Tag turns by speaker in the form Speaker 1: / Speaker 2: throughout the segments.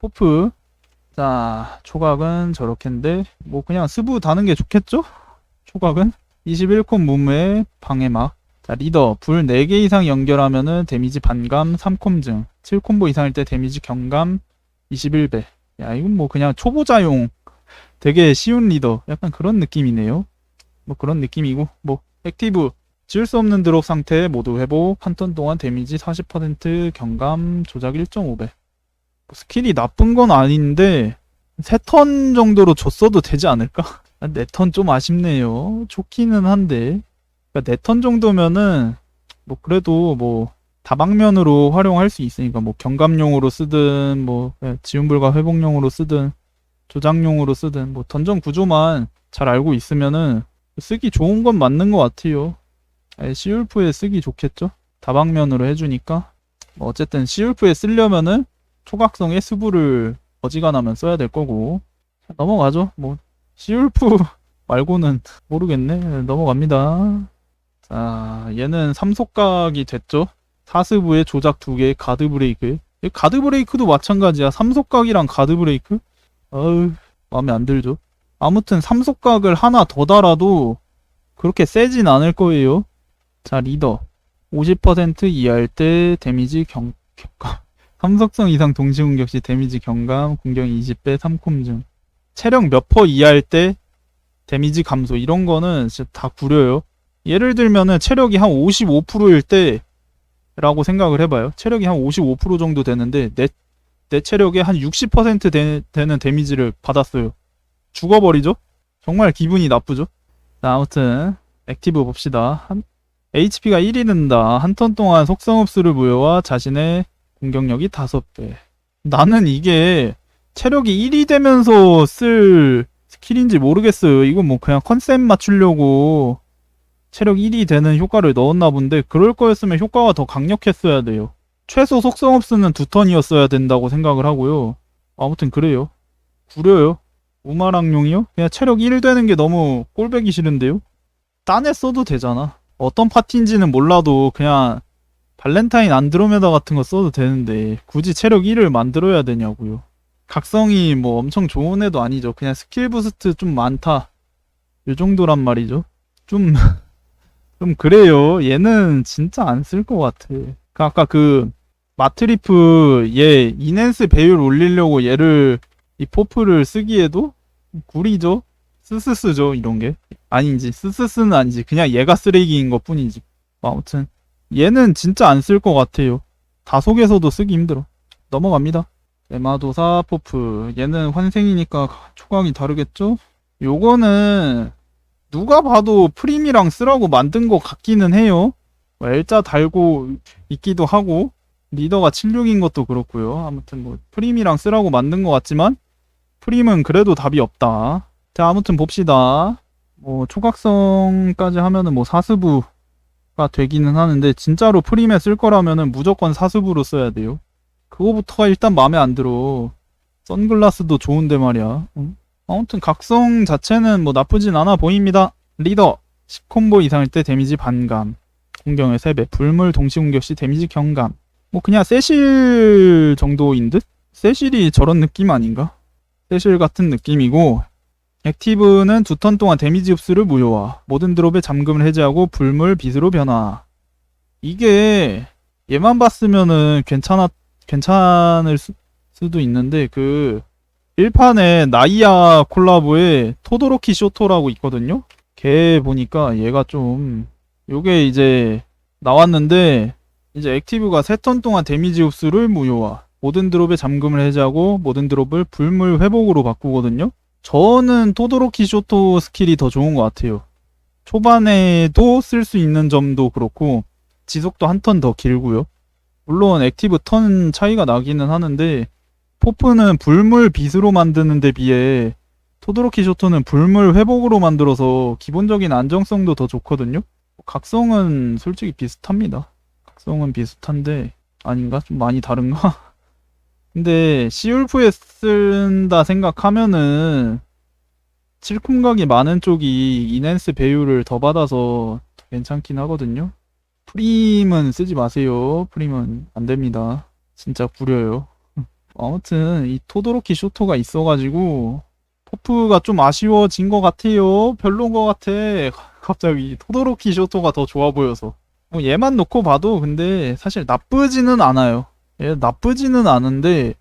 Speaker 1: 포프. 자, 초각은 저렇게인데, 뭐 그냥 스부 다는 게 좋겠죠? 초각은? 21콤 무무의 방해막. 자, 리더. 불 4개 이상 연결하면은 데미지 반감 3콤 증. 7콤보 이상일 때 데미지 경감 21배. 야, 이건 뭐 그냥 초보자용 되게 쉬운 리더. 약간 그런 느낌이네요. 뭐 그런 느낌이고, 뭐, 액티브. 지울 수 없는 드롭 상태 모두 회복. 한 턴 동안 데미지 40% 경감 조작 1.5배. 스킬이 나쁜 건 아닌데, 세턴 정도로 줬어도 되지 않을까? 네턴좀 아쉽네요. 좋기는 한데. 그러니까 네턴 정도면은, 뭐, 그래도 뭐, 다방면으로 활용할 수 있으니까, 뭐, 경감용으로 쓰든, 뭐, 예, 지운불과 회복용으로 쓰든, 조작용으로 쓰든, 뭐, 던전 구조만 잘 알고 있으면은, 쓰기 좋은 건 맞는 것 같아요. 예, 시울프에 쓰기 좋겠죠? 다방면으로 해주니까. 뭐 어쨌든 시울프에 쓰려면은, 초각성의 수부를 어지간하면 써야 될 거고. 자, 넘어가죠. 뭐, 시울프 말고는 모르겠네. 넘어갑니다. 자, 얘는 삼속각이 됐죠. 사스부의 조작 두 개, 가드 브레이크. 이 가드 브레이크도 마찬가지야. 삼속각이랑 가드 브레이크? 어우, 마음에 안 들죠. 아무튼 삼속각을 하나 더 달아도 그렇게 세진 않을 거예요. 자, 리더. 50% 이하일 때 데미지 경, 경감. 삼속성 이상 동시 공격 시 데미지 경감, 공격 20배, 3콤 중. 체력 몇 퍼 이하일 때 데미지 감소. 이런 거는 진짜 다 구려요. 예를 들면은 체력이 한 55%일 때 라고 생각을 해봐요. 체력이 한 55% 정도 되는데 내, 내 체력의 한 60% 되, 되는 데미지를 받았어요. 죽어버리죠? 정말 기분이 나쁘죠? 자, 아무튼 액티브 봅시다. 한, HP가 1이 는다. 한 턴 동안 속성 흡수를 무효와 자신의 공격력이 5배. 나는 이게 체력이 1이 되면서 쓸 스킬인지 모르겠어요. 이건 뭐 그냥 컨셉 맞추려고 체력 1이 되는 효과를 넣었나 본데 그럴 거였으면 효과가 더 강력했어야 돼요. 최소 속성흡수는 두 턴이었어야 된다고 생각을 하고요. 아무튼 그래요. 구려요. 우마랑용이요? 그냥 체력 1 되는 게 너무 꼴배기 싫은데요? 딴에 써도 되잖아. 어떤 파티인지는 몰라도 그냥 발렌타인 안드로메다 같은 거 써도 되는데 굳이 체력 1을 만들어야 되냐고요. 각성이 뭐 엄청 좋은 애도 아니죠. 그냥 스킬 부스트 좀 많다. 요 정도란 말이죠. 좀, 좀 그래요. 얘는 진짜 안 쓸 것 같아. 그 아까 그 마트리프 얘 이넨스 배율 올리려고 얘를 이 포프를 쓰기에도 구리죠. 스스스죠 이런 게 아닌지 스스스는 아니지 그냥 얘가 쓰레기인 것 뿐이지 뭐 아무튼 얘는 진짜 안 쓸 것 같아요. 다속에서도 쓰기 힘들어. 넘어갑니다. 에마도사 포프. 얘는 환생이니까 초각이 다르겠죠? 요거는 누가 봐도 프림이랑 쓰라고 만든 것 같기는 해요. 뭐 L자 달고 있기도 하고 리더가 76인 것도 그렇고요. 아무튼 뭐 프림이랑 쓰라고 만든 것 같지만 프림은 그래도 답이 없다. 자, 아무튼 봅시다. 뭐, 초각성까지 하면은 뭐 사스부가 되기는 하는데, 진짜로 프림에 쓸 거라면은 무조건 사스부로 써야 돼요. 그거부터가 일단 마음에 안 들어. 선글라스도 좋은데 말이야. 응? 아무튼 각성 자체는 뭐 나쁘진 않아 보입니다. 리더. 10콤보 이상일 때 데미지 반감. 공격의 3배. 불물 동시 공격 시 데미지 경감. 뭐 그냥 세실 정도인 듯? 세실이 저런 느낌 아닌가? 세실 같은 느낌이고, 액티브는 두 턴 동안 데미지 흡수를 무효화. 모든 드롭의 잠금을 해제하고 불물 빛으로 변화. 이게 얘만 봤으면은 괜찮았 괜찮을 수, 수도 있는데 그 1판에 나이아 콜라보에 토도로키 쇼토라고 있거든요. 걔 보니까 얘가 좀 요게 이제 나왔는데 이제 액티브가 3턴 동안 데미지 흡수를 무효화. 모든 드롭의 잠금을 해제하고 모든 드롭을 불물 회복으로 바꾸거든요. 저는 토도로키 쇼토 스킬이 더 좋은 것 같아요. 초반에도 쓸 수 있는 점도 그렇고 지속도 한 턴 더 길고요. 물론 액티브 턴 차이가 나기는 하는데 포프는 불물 빛으로 만드는 데 비해 토도로키 쇼토는 불물 회복으로 만들어서 기본적인 안정성도 더 좋거든요. 각성은 솔직히 비슷합니다. 각성은 비슷한데 아닌가? 좀 많이 다른가? 근데 시울프에 쓴다 생각하면은 칠콤각이 많은 쪽이 이넨스 배율을 더 받아서 더 괜찮긴 하거든요. 프림은 쓰지 마세요. 프림은 안 됩니다. 진짜 구려요. 아무튼 이 토도로키 쇼토가 있어가지고 포프가 좀 아쉬워진 것 같아요. 별로인 것 같아. 갑자기 토도로키 쇼토가 더 좋아 보여서. 뭐 얘만 놓고 봐도 근데 사실 나쁘지는 않아요. 얘 나쁘지는 않은데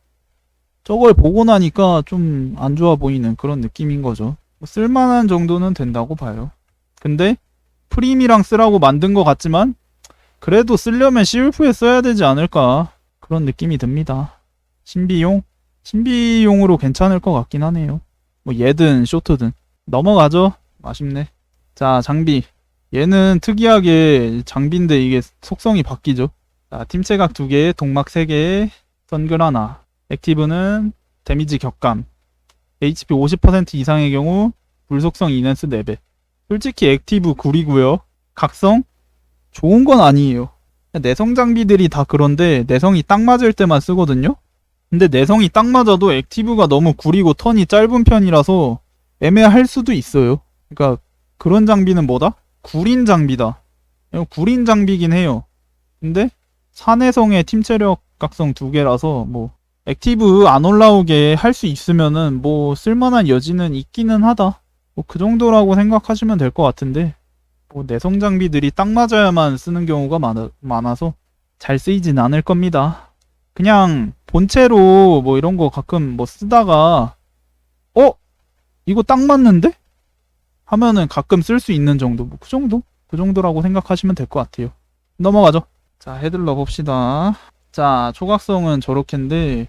Speaker 1: 저걸 보고 나니까 좀 안 좋아 보이는 그런 느낌인 거죠. 뭐 쓸만한 정도는 된다고 봐요. 근데 프림이랑 쓰라고 만든 것 같지만 그래도 쓰려면 CUF에 써야 되지 않을까 그런 느낌이 듭니다. 신비용? 신비용으로 괜찮을 것 같긴 하네요. 뭐 얘든 쇼트든 넘어가죠. 아쉽네. 자 장비 얘는 특이하게 장비인데 이게 속성이 바뀌죠. 자 팀체각 2개, 동막 3개, 선글 하나. 액티브는 데미지 격감. HP 50% 이상의 경우 불속성 이넨스 4배. 솔직히 액티브 구리고요. 각성 좋은 건 아니에요. 내성 장비들이 다 그런데 내성이 딱 맞을 때만 쓰거든요. 근데 내성이 딱 맞아도 액티브가 너무 구리고 턴이 짧은 편이라서 애매할 수도 있어요. 그러니까 그런 장비는 뭐다? 구린 장비다. 구린 장비긴 해요. 근데 산해성의 팀 체력 각성 두 개라서 뭐 액티브 안 올라오게 할 수 있으면은 뭐 쓸만한 여지는 있기는 하다. 뭐 그 정도라고 생각하시면 될 것 같은데 뭐 내성 장비들이 딱 맞아야만 쓰는 경우가 많아, 많아서 잘 쓰이진 않을 겁니다. 그냥 본체로 뭐 이런 거 가끔 뭐 쓰다가 어? 이거 딱 맞는데? 하면은 가끔 쓸 수 있는 정도. 뭐 그 정도? 그 정도라고 생각하시면 될 것 같아요. 넘어가죠. 자, 헤들러 봅시다. 자, 초각성은 저렇게인데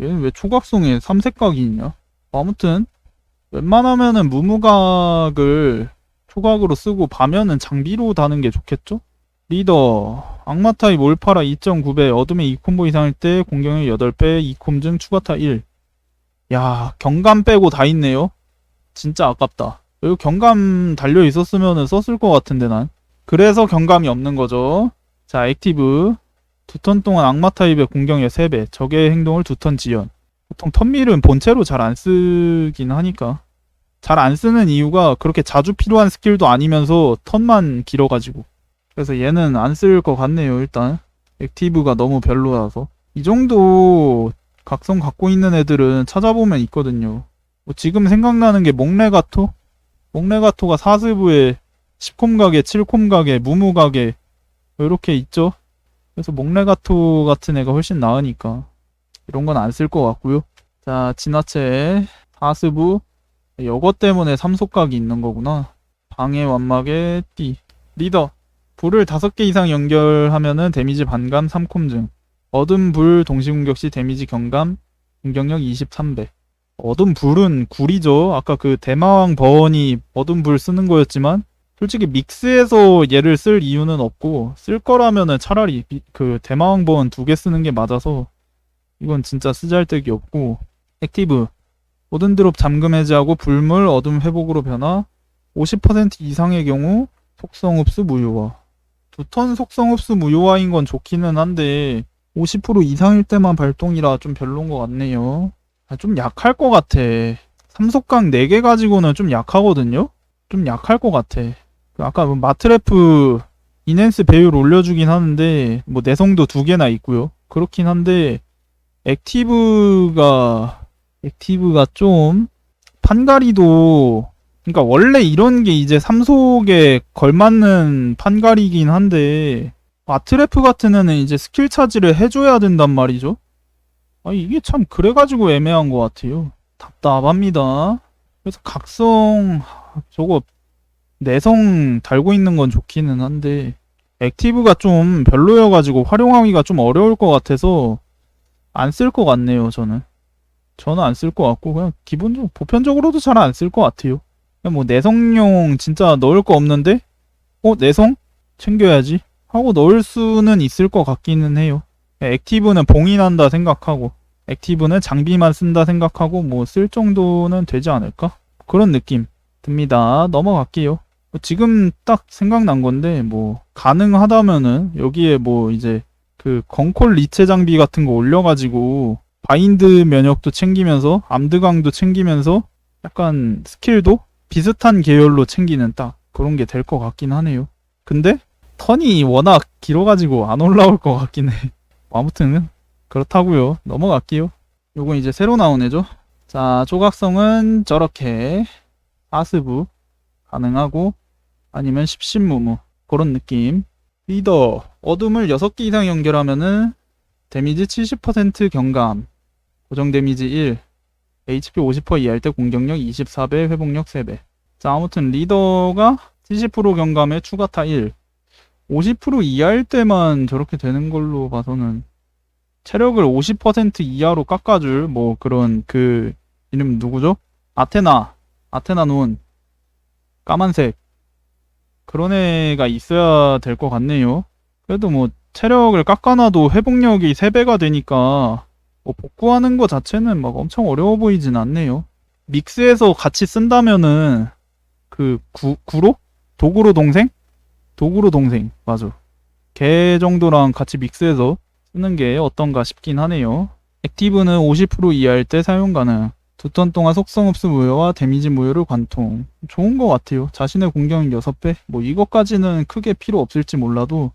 Speaker 1: 얘는 왜 초각성에 삼색각이 있냐? 아무튼 웬만하면은 무무각을 초각으로 쓰고 밤에는 장비로 다는 게 좋겠죠? 리더 악마 타입 올파라 2.9배 어둠의 2콤보 이상일 때 공격력 8배 2콤 중 추가타 1. 야 경감 빼고 다 있네요. 진짜 아깝다. 여기 경감 달려 있었으면 썼을 것 같은데 난. 그래서 경감이 없는 거죠. 자 액티브 두 턴 동안 악마 타입의 공격력 3배 적의 행동을 두 턴 지연. 보통 턴밀은 본체로 잘 안 쓰긴 하니까. 잘 안 쓰는 이유가 그렇게 자주 필요한 스킬도 아니면서 턴만 길어가지고. 그래서 얘는 안 쓸 것 같네요, 일단. 액티브가 너무 별로라서. 이 정도 각성 갖고 있는 애들은 찾아보면 있거든요. 뭐 지금 생각나는 게 목레가토? 목레가토가 4스부에 10콤 가게, 7콤 가게, 무무 가게, 이렇게 있죠? 그래서 목레가토 같은 애가 훨씬 나으니까. 이런 건 안 쓸 것 같고요. 자, 진화체 4스부. 이것 때문에 삼속각이 있는 거구나. 방해 완막에 띠. 리더. 불을 5개 이상 연결하면은 데미지 반감 3콤 중. 어둠 불 동시 공격 시 데미지 경감 공격력 23배. 어둠 불은 굴이죠. 아까 그 대마왕 버원이 어둠 불 쓰는 거였지만 솔직히 믹스해서 얘를 쓸 이유는 없고 쓸 거라면은 차라리 미- 그 대마왕 버원 두개 쓰는 게 맞아서 이건 진짜 쓰잘데기 없고 액티브 모든 드롭 잠금 해제하고 불물 어둠 회복으로 변화 50% 이상의 경우 속성 흡수 무효화 두 턴 속성 흡수 무효화인 건 좋기는 한데 50% 이상일 때만 발동이라 좀 별론 것 같네요. 아, 좀 약할 것 같아. 삼속강 4개 가지고는 좀 약하거든요? 좀 약할 것 같아. 그 아까 뭐 마트래프 이넨스 배율 올려주긴 하는데 뭐 내성도 두 개나 있고요. 그렇긴 한데 액티브가 액티브가 좀 판가리도 그러니까 원래 이런 게 이제 삼속에 걸맞는 판가리긴 한데 마트래프 같은 애는 이제 스킬 차지를 해줘야 된단 말이죠. 아 이게 참 그래가지고 애매한 것 같아요. 답답합니다. 그래서 각성 저거 내성 달고 있는 건 좋기는 한데 액티브가 좀 별로여가지고 활용하기가 좀 어려울 것 같아서 안 쓸 것 같네요 저는. 저는 안 쓸 것 같고 그냥 기본적으로 보편적으로도 잘 안 쓸 것 같아요. 그냥 뭐 내성용 진짜 넣을 거 없는데 어 내성 챙겨야지 하고 넣을 수는 있을 것 같기는 해요. 액티브는 봉인한다 생각하고 액티브는 장비만 쓴다 생각하고 뭐 쓸 정도는 되지 않을까? 그런 느낌 듭니다. 넘어갈게요. 뭐 지금 딱 생각난 건데 뭐 가능하다면은 여기에 뭐 이제 그 건콜 리체 장비 같은 거 올려가지고 바인드 면역도 챙기면서 암드강도 챙기면서 약간 스킬도 비슷한 계열로 챙기는 딱 그런 게 될 것 같긴 하네요. 근데 턴이 워낙 길어가지고 안 올라올 것 같긴 해. 아무튼 그렇다고요. 넘어갈게요. 요건 이제 새로 나온 애죠. 자, 조각성은 저렇게 4스부 가능하고 아니면 10신무무 그런 느낌. 리더 어둠을 6개 이상 연결하면은 데미지 70% 경감 고정 데미지 1 HP 50% 이하일 때 공격력 24배 회복력 3배 자 아무튼 리더가 70% 경감에 추가타 1 50% 이하일 때만 저렇게 되는 걸로 봐서는 체력을 50% 이하로 깎아줄 뭐 그런 그 이름 누구죠? 아테나 아테나 눈 까만색 그런 애가 있어야 될 것 같네요. 그래도 뭐 체력을 깎아놔도 회복력이 3배가 되니까 뭐 복구하는 거 자체는 막 엄청 어려워 보이진 않네요. 믹스해서 같이 쓴다면은 그 구, 구로? 도구로 동생? 도구로 동생 맞아. 걔 정도랑 같이 믹스해서 쓰는 게 어떤가 싶긴 하네요. 액티브는 50% 이하일 때 사용 가능. 두턴 동안 속성 흡수 무효와 데미지 무효를 관통. 좋은 것 같아요. 자신의 공격력 6배? 뭐 이것까지는 크게 필요 없을지 몰라도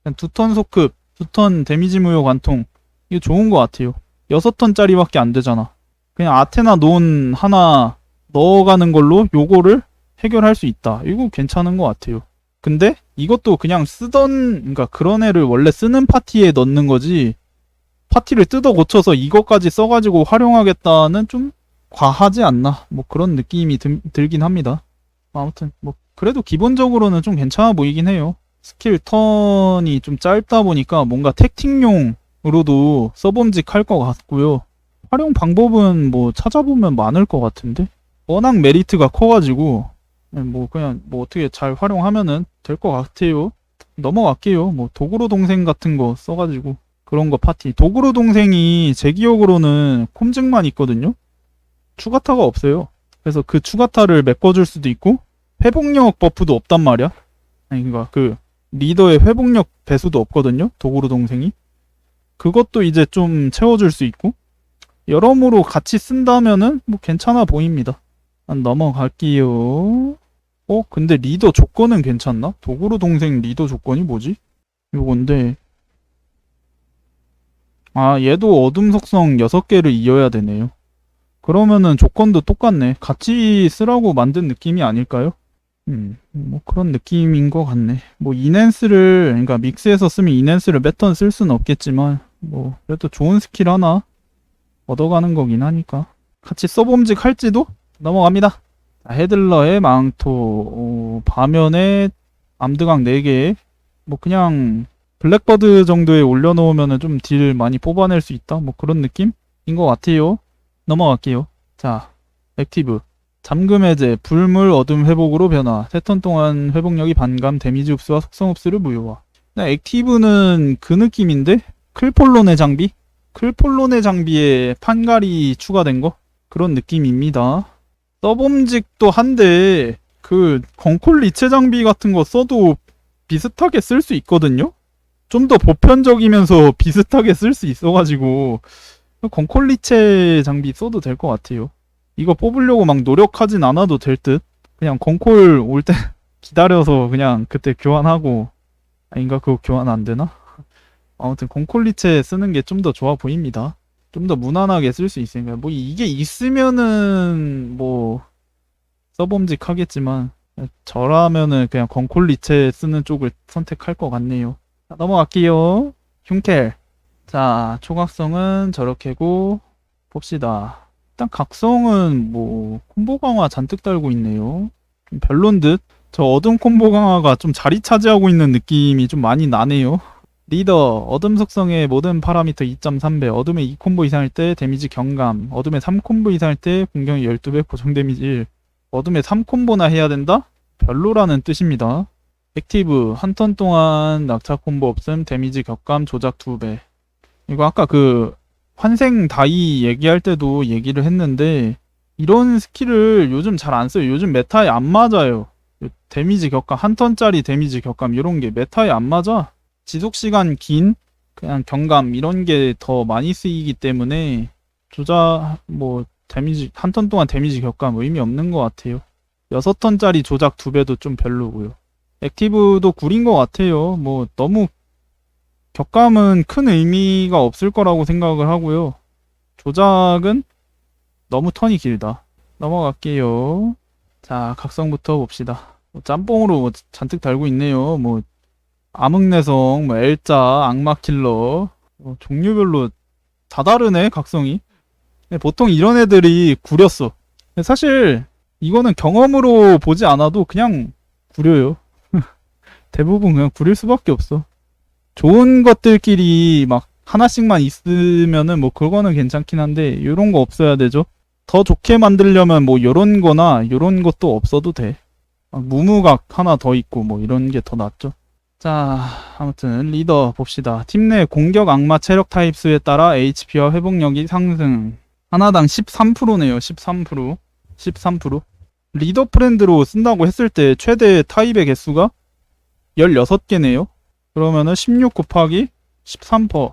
Speaker 1: 그냥 두턴 소급, 두턴 데미지 무효 관통. 이거 좋은 것 같아요. 6턴짜리밖에 안 되잖아. 그냥 아테나 논 하나 넣어가는 걸로 요거를 해결할 수 있다. 이거 괜찮은 것 같아요. 근데 이것도 그냥 쓰던, 그러니까 그런 애를 원래 쓰는 파티에 넣는 거지. 파티를 뜯어 고쳐서 이것까지 써가지고 활용하겠다는 좀 과하지 않나. 뭐 그런 느낌이 들, 들긴 합니다. 아무튼 뭐 그래도 기본적으로는 좀 괜찮아 보이긴 해요. 스킬 턴이 좀 짧다 보니까 뭔가 택틱용으로도 써봄직할 것 같고요. 활용 방법은 뭐 찾아보면 많을 것 같은데 워낙 메리트가 커가지고 네, 뭐 그냥 뭐 어떻게 잘 활용하면은 될 것 같아요. 넘어갈게요. 뭐 도구로 동생 같은 거 써가지고 그런 거 파티. 도구로 동생이 제 기억으로는 콤증만 있거든요. 추가타가 없어요. 그래서 그 추가타를 메꿔줄 수도 있고 회복력 버프도 없단 말이야. 아니 그니까 그 리더의 회복력 배수도 없거든요. 도구로 동생이. 그것도 이제 좀 채워줄 수 있고 여러모로 같이 쓴다면은 뭐 괜찮아 보입니다. 한 넘어갈게요. 어? 근데 리더 조건은 괜찮나? 도구로 동생 리더 조건이 뭐지? 요건데 아 얘도 어둠 속성 6개를 이어야 되네요. 그러면은 조건도 똑같네. 같이 쓰라고 만든 느낌이 아닐까요? 음, 뭐 그런 느낌인 것 같네. 뭐 이넨스를, 그러니까 믹스해서 쓰면 이넨스를 몇턴쓸 수는 없겠지만, 뭐 그래도 좋은 스킬 하나 얻어가는 거긴 하니까. 같이 써봄직 할지도 넘어갑니다. 자, 헤들러의 망토, 어, 바면에 암드강 4개, 뭐 그냥 블랙버드 정도에 올려놓으면 좀 딜 많이 뽑아낼 수 있다. 뭐 그런 느낌인 것 같아요. 넘어갈게요. 자, 액티브. 잠금 해제, 불물 어둠 회복으로 변화. 세 턴 동안 회복력이 반감, 데미지 흡수와 속성 흡수를 무효화. 나 액티브는 그 느낌인데? 클폴론의 장비? 클폴론의 장비에 판갈이 추가된 거? 그런 느낌입니다. 써봄직도 한데, 그, 건콜 리체 장비 같은 거 써도 비슷하게 쓸 수 있거든요? 좀 더 보편적이면서 비슷하게 쓸 수 있어가지고, 건콜리체 장비 써도 될 것 같아요. 이거 뽑으려고 막 노력하진 않아도 될 듯. 그냥 건콜 올 때 기다려서 그냥 그때 교환하고 아닌가 그거 교환 안 되나? 아무튼 건콜리체 쓰는 게 좀 더 좋아 보입니다. 좀 더 무난하게 쓸 수 있으니까 뭐 이게 있으면은 뭐 써봄직 하겠지만 저라면은 그냥 건콜리체 쓰는 쪽을 선택할 것 같네요. 자, 넘어갈게요. 흉켈. 자, 초각성은 저렇게고 봅시다. 일단 각성은 뭐 콤보 강화 잔뜩 달고 있네요. 좀 별론 듯. 저 어둠 콤보 강화가 좀 자리 차지하고 있는 느낌이 좀 많이 나네요. 리더 어둠 속성의 모든 파라미터 2.3배 어둠의 2콤보 이상일 때 데미지 경감 어둠의 3콤보 이상일 때 공격이 12배 고정 데미지 1 어둠의 3콤보나 해야 된다? 별로라는 뜻입니다. 액티브 한 턴 동안 낙차 콤보 없음 데미지 격감 조작 2배 이거 아까 그 환생 다이 얘기할 때도 얘기를 했는데 이런 스킬을 요즘 잘 안 써요. 요즘 메타에 안 맞아요. 데미지 격감 한 턴짜리 데미지 격감 이런 게 메타에 안 맞아. 지속 시간 긴 그냥 경감 이런 게 더 많이 쓰이기 때문에 조작 뭐 데미지 한 턴 동안 데미지 격감 의미 없는 것 같아요. 6턴짜리 조작 두 배도 좀 별로고요. 액티브도 구린 것 같아요. 뭐 너무 격감은 큰 의미가 없을 거라고 생각을 하고요. 조작은 너무 턴이 길다. 넘어갈게요. 자, 각성부터 봅시다. 뭐 짬뽕으로 뭐 잔뜩 달고 있네요. 뭐 암흑내성, 뭐 엘자, 악마킬러 뭐 종류별로 다 다르네 각성이. 근데 보통 이런 애들이 구렸어. 사실 이거는 경험으로 보지 않아도 그냥 구려요. 대부분 그냥 구릴 수밖에 없어. 좋은 것들끼리 막 하나씩만 있으면은 뭐 그거는 괜찮긴 한데 요런 거 없어야 되죠. 더 좋게 만들려면 뭐 요런 거나 요런 것도 없어도 돼. 막 무무각 하나 더 있고 뭐 이런 게 더 낫죠. 자, 아무튼 리더 봅시다. 팀 내 공격 악마 체력 타입 수에 따라 HP와 회복력이 상승. 하나당 13%네요. 13%. 13%. 리더 프렌드로 쓴다고 했을 때 최대 타입의 개수가 16개네요. 그러면은 16 곱하기 13%.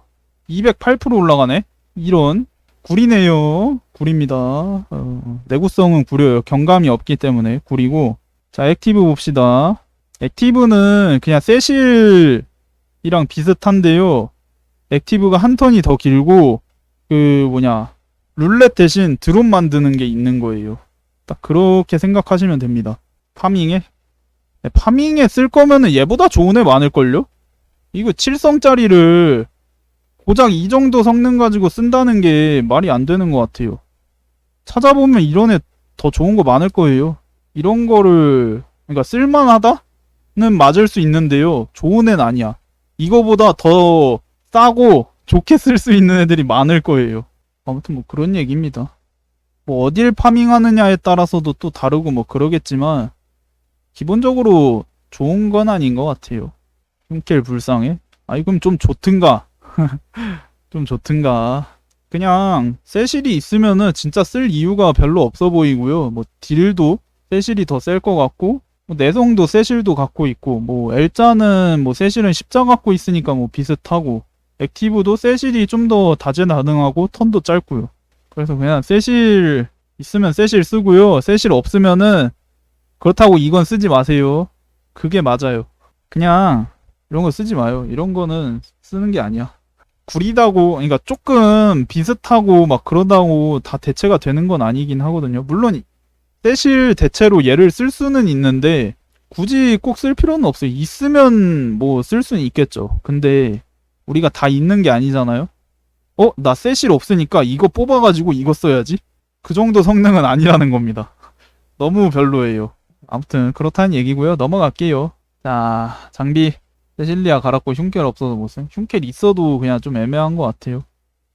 Speaker 1: 208% 올라가네. 이런 구리네요. 구립니다. 어, 내구성은 구려요. 경감이 없기 때문에 구리고. 자, 액티브 봅시다. 액티브는 그냥 세실이랑 비슷한데요. 액티브가 한 턴이 더 길고 그 뭐냐 룰렛 대신 드론 만드는 게 있는 거예요. 딱 그렇게 생각하시면 됩니다. 파밍에 네, 파밍에 쓸 거면은 얘보다 좋은 애 많을걸요? 이거 7성짜리를 고작 이 정도 성능 가지고 쓴다는 게 말이 안 되는 것 같아요. 찾아보면 이런 애 더 좋은 거 많을 거예요. 이런 거를 그러니까 쓸만하다는 맞을 수 있는데요. 좋은 애는 아니야. 이거보다 더 싸고 좋게 쓸 수 있는 애들이 많을 거예요. 아무튼 뭐 그런 얘기입니다. 뭐 어딜 파밍하느냐에 따라서도 또 다르고 뭐 그러겠지만 기본적으로 좋은 건 아닌 것 같아요. 흉켈 불쌍해? 아이 그럼 좀 좋든가. 좀 좋든가. 그냥 세실이 있으면은 진짜 쓸 이유가 별로 없어 보이고요. 뭐 딜도 세실이 더 셀 것 같고 뭐 내성도 세실도 갖고 있고 뭐 엘자는 뭐 세실은 십자 갖고 있으니까 뭐 비슷하고 액티브도 세실이 좀 더 다재다능하고 턴도 짧고요. 그래서 그냥 세실 있으면 세실 쓰고요. 세실 없으면은 그렇다고 이건 쓰지 마세요. 그게 맞아요. 그냥 이런 거 쓰지 마요. 이런 거는 쓰는 게 아니야. 구리다고, 그러니까 조금 비슷하고 막 그러다고 다 대체가 되는 건 아니긴 하거든요. 물론 세실 대체로 얘를 쓸 수는 있는데 굳이 꼭 쓸 필요는 없어요. 있으면 뭐 쓸 수는 있겠죠. 근데 우리가 다 있는 게 아니잖아요. 어, 나 세실 없으니까 이거 뽑아가지고 이거 써야지. 그 정도 성능은 아니라는 겁니다. 너무 별로예요. 아무튼 그렇다는 얘기고요. 넘어갈게요. 자, 장비 세실리아 갈았고 흉켈 없어서 못 쓴. 흉켈 있어도 그냥 좀 애매한 것 같아요.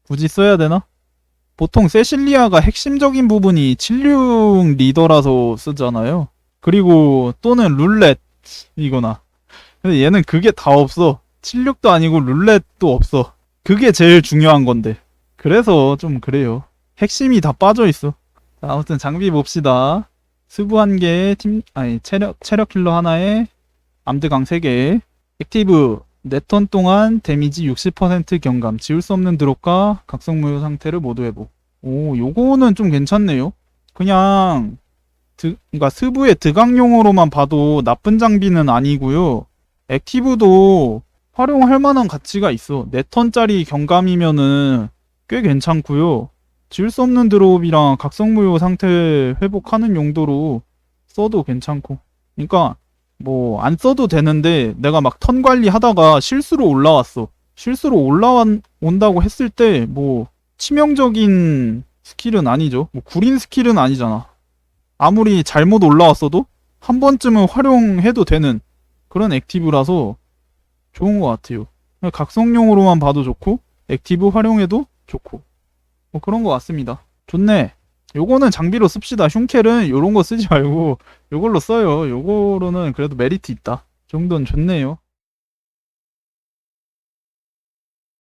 Speaker 1: 굳이 써야 되나? 보통 세실리아가 핵심적인 부분이 76 리더라서 쓰잖아요. 그리고 또는 룰렛 이거나. 근데 얘는 그게 다 없어. 76도 아니고 룰렛도 없어. 그게 제일 중요한 건데. 그래서 좀 그래요. 핵심이 다 빠져 있어. 자, 아무튼 장비 봅시다. 스부 한 개, 팀, 아니, 체력, 체력 킬러 하나에 암드강 3개. 액티브 4턴 동안 데미지 60% 경감, 지울 수 없는 드롭과 각성무효 상태를 모두 회복. 오, 요거는 좀 괜찮네요. 그냥 드, 그러니까 스부의 드강용으로만 봐도 나쁜 장비는 아니고요. 액티브도 활용할 만한 가치가 있어. 4턴짜리 경감이면은 꽤 괜찮고요. 지울 수 없는 드롭이랑 각성무효 상태 회복하는 용도로 써도 괜찮고. 그러니까 뭐 안 써도 되는데 내가 막 턴 관리 하다가 실수로 올라왔어. 실수로 올라온다고 했을 때 뭐 치명적인 스킬은 아니죠. 뭐 구린 스킬은 아니잖아. 아무리 잘못 올라왔어도 한 번쯤은 활용해도 되는 그런 액티브라서 좋은 것 같아요. 각성용으로만 봐도 좋고 액티브 활용해도 좋고 뭐 그런 것 같습니다. 좋네. 요거는 장비로 씁시다. 흉켈은 요런 거 쓰지 말고 요걸로 써요. 요거로는 그래도 메리트 있다. 정도는 좋네요.